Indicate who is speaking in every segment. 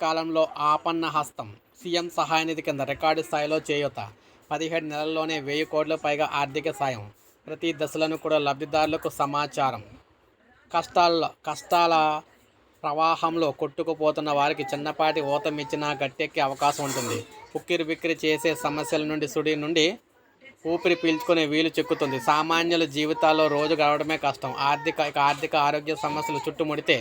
Speaker 1: కాలంలో ఆపన్న హస్తం. సీఎం సహాయ నిధి కింద రికార్డు స్థాయిలో చేయూత. పదిహేడు నెలల్లోనే వెయ్యి కోట్ల పైగా ఆర్థిక సాయం. ప్రతి దశలను కూడా లబ్ధిదారులకు సమాచారం. కష్టాల్లో కష్టాల ప్రవాహంలో కొట్టుకుపోతున్న వారికి చిన్నపాటి ఊతమిచ్చినా గట్టెక్కే అవకాశం ఉంటుంది. ఉక్కిరి బిక్కిరి చేసే సమస్యల నుండి సుడి నుండి ఊపిరి పీల్చుకునే వీలు చెక్కుతుంది. సామాన్యుల జీవితాల్లో రోజు గడవడమే కష్టం. ఆర్థిక ఇక ఆర్థిక ఆరోగ్య సమస్యలు చుట్టుముడితే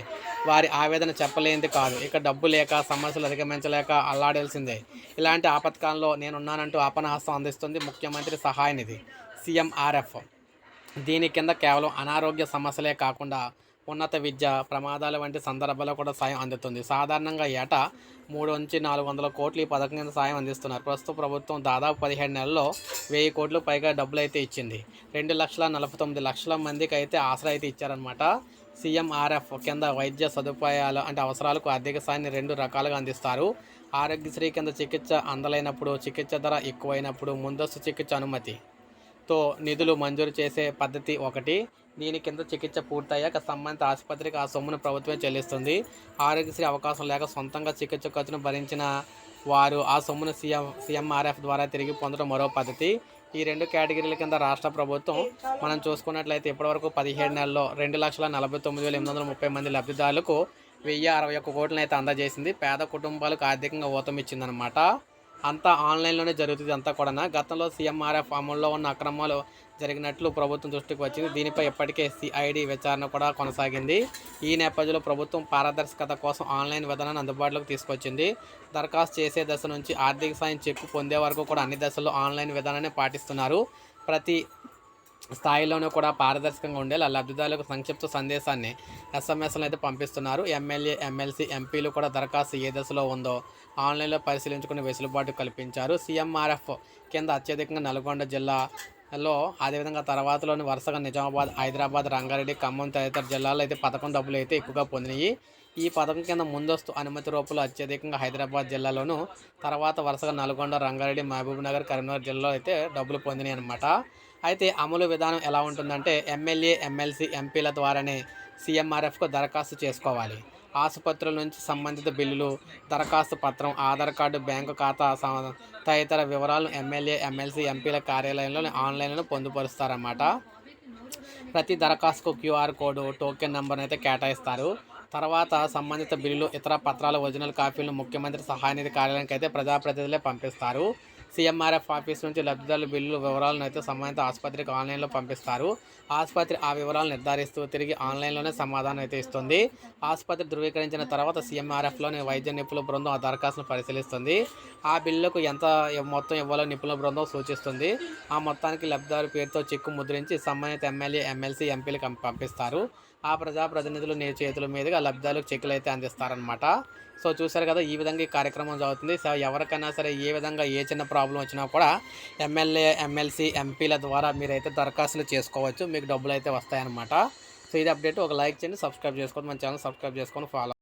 Speaker 1: వారి ఆవేదన చెప్పలేనిది కాదు. ఇక డబ్బు లేక సమస్యలు అధిగమించలేక అల్లాడాల్సిందే. ఇలాంటి ఆపత్కాలంలో నేనున్నానంటూ ఆపనహస్తం అందిస్తుంది ముఖ్యమంత్రి సహాయ నిధి సీఎంఆర్ఎఫ్ దీని కింద కేవలం అనారోగ్య సమస్యలే కాకుండా ఉన్నత విద్య ప్రమాదాల వంటి సందర్భాల్లో కూడా సాయం అందుతుంది. సాధారణంగా ఏటా మూడు నుంచి నాలుగు వందల కోట్లు ఈ పథకం కింద సాయం అందిస్తున్నారు. ప్రస్తుత ప్రభుత్వం దాదాపు పదిహేడు నెలల్లో వెయ్యి కోట్లు పైగా డబ్బులు అయితే ఇచ్చింది. రెండు లక్షల నలభై తొమ్మిది లక్షల మందికి అయితే ఆసరా అయితే ఇచ్చారనమాట సీఎంఆర్ఎఫ్ కింద వైద్య సదుపాయాలు అంటే అవసరాలకు ఆర్థిక సాయాన్ని రెండు రకాలుగా అందిస్తారు. ఆరోగ్యశ్రీ కింద చికిత్స అందలైనప్పుడు చికిత్స ధర ఎక్కువైనప్పుడు ముందస్తు చికిత్స అనుమతి తో నిధులు మంజూరు చేసే పద్ధతి ఒకటి. దీని కింద చికిత్స పూర్తయ్యాక సంబంధిత ఆసుపత్రికి ఆ సొమ్మును ప్రభుత్వమే చెల్లిస్తుంది. ఆరోగ్యశ్రీ అవకాశం లేక సొంతంగా చికిత్స ఖర్చును భరించిన వారు ఆ సొమ్మును సీఎం సీఎంఆర్ఎఫ్ ద్వారా తిరిగి పొందడం మరో పద్ధతి. ఈ రెండు కేటగిరీల కింద రాష్ట్ర ప్రభుత్వం మనం చూసుకున్నట్లయితే ఇప్పటివరకు పదిహేడు నెలల్లో రెండు లక్షల నలభై తొమ్మిది వేల ఎనిమిది వందల ముప్పై మంది లబ్ధిదారులకు వెయ్యి అరవై ఒక్క కోట్లను అయితే అందజేసింది. పేద కుటుంబాలకు ఆర్థికంగా ఊతం ఇచ్చిందనమాట అంతా ఆన్లైన్లోనే జరుగుతుంది అంతా కూడా గతంలో సీఎంఆర్ఎఫ్ అమల్లో ఉన్న అక్రమాలు జరిగినట్లు ప్రభుత్వం దృష్టికి వచ్చింది. దీనిపై ఇప్పటికే సిఐడి విచారణ కూడా కొనసాగింది. ఈ నేపథ్యంలో ప్రభుత్వం పారదర్శకత కోసం ఆన్లైన్ విధానాన్ని అందుబాటులోకి తీసుకొచ్చింది. దరఖాస్తు చేసే దశ నుంచి ఆర్థిక సాయం చెక్కు పొందే వరకు కూడా అన్ని దశల్లో ఆన్లైన్ విధానాన్ని పాటిస్తున్నారు. ప్రతి స్థాయిలోనూ కూడా పారదర్శకంగా ఉండేలా లబ్ధిదారులకు సంక్షిప్త సందేశాన్ని ఎస్ఎంఎస్లను అయితే పంపిస్తున్నారు. ఎమ్మెల్యే ఎమ్మెల్సీ ఎంపీలు కూడా దరఖాస్తు ఏ దశలో ఉందో ఆన్లైన్లో పరిశీలించుకునే వెసులుబాటు కల్పించారు. సీఎంఆర్ఎఫ్ కింద అత్యధికంగా నల్గొండ జిల్లా లో అదేవిధంగా తర్వాతలోని వరుసగా నిజామాబాద్ హైదరాబాద్ రంగారెడ్డి ఖమ్మం తదితర జిల్లాల్లో అయితే పథకం డబ్బులు అయితే ఎక్కువగా పొందినాయి. ఈ పథకం కింద ముందస్తు అనుమతి రూపంలో అత్యధికంగా హైదరాబాద్ జిల్లాలోను తర్వాత వరుసగా నల్గొండ రంగారెడ్డి మహబూబ్ నగర్ కరీంనగర్ జిల్లాలో అయితే డబ్బులు పొందినాయి అనమాట అయితే అమలు విధానం ఎలా ఉంటుందంటే ఎమ్మెల్యే ఎమ్మెల్సీ ఎంపీల ద్వారానే సీఎంఆర్ఎఫ్కు దరఖాస్తు చేసుకోవాలి. ఆసుపత్రుల నుంచి సంబంధిత బిల్లులు దరఖాస్తు పత్రం ఆధార్ కార్డు బ్యాంకు ఖాతా తదితర వివరాలను ఎమ్మెల్యే ఎమ్మెల్సీ ఎంపీల కార్యాలయంలో ఆన్లైన్లో పొందుపరుస్తారన్నమాట. ప్రతి దరఖాస్తుకు క్యూఆర్ కోడ్ టోకెన్ నెంబర్ అయితే కేటాయిస్తారు. తర్వాత సంబంధిత బిల్లులు ఇతర పత్రాల ఒరిజినల్ కాపీలను ముఖ్యమంత్రి సహాయనిధి కార్యాలయానికి అయితే ప్రజాప్రతినిధులే పంపిస్తారు. సీఎంఆర్ఎఫ్ ఆఫీస్ నుంచి లబ్ధిదారుల బిల్లు వివరాలను అయితే సంబంధిత ఆసుపత్రికి ఆన్లైన్లో పంపిస్తారు. ఆసుపత్రి ఆ వివరాలు నిర్ధారిస్తూ తిరిగి ఆన్లైన్లోనే సమాధానం అయితే ఇస్తుంది. ఆసుపత్రి ధృవీకరించిన తర్వాత సీఎంఆర్ఎఫ్లోని వైద్య నిపుణుల బృందం ఆ దరఖాస్తును పరిశీలిస్తుంది. ఆ బిల్లుకు ఎంత మొత్తం ఇవ్వాలో నిపుణుల బృందం సూచిస్తుంది. ఆ మొత్తానికి లబ్ధిదారు పేరుతో చెక్కు ముద్రించి సంబంధిత ఎమ్మెల్యే ఎమ్మెల్సీ ఎంపీలకు పంపిస్తారు. ఆ ప్రజాప్రతినిధులు నీ చేతుల మీదుగా లబ్ధాలకు చెక్కులు అయితే అందిస్తారనమాట సో చూసారు కదా ఈ విధంగా ఈ కార్యక్రమం జరుగుతుంది. సో ఎవరికైనా సరే ఏ విధంగా ఏ చిన్న ప్రాబ్లం వచ్చినా కూడా ఎమ్మెల్యే ఎమ్మెల్సీ ఎంపీల ద్వారా మీరైతే దరఖాస్తులు చేసుకోవచ్చు. మీకు డబ్బులు అయితే వస్తాయన్నమాట. సో ఇది అప్డేట్. ఒక లైక్ చేయండి సబ్స్క్రైబ్ చేసుకోండి మన ఛానల్ సబ్స్క్రైబ్ చేసుకొని ఫాలో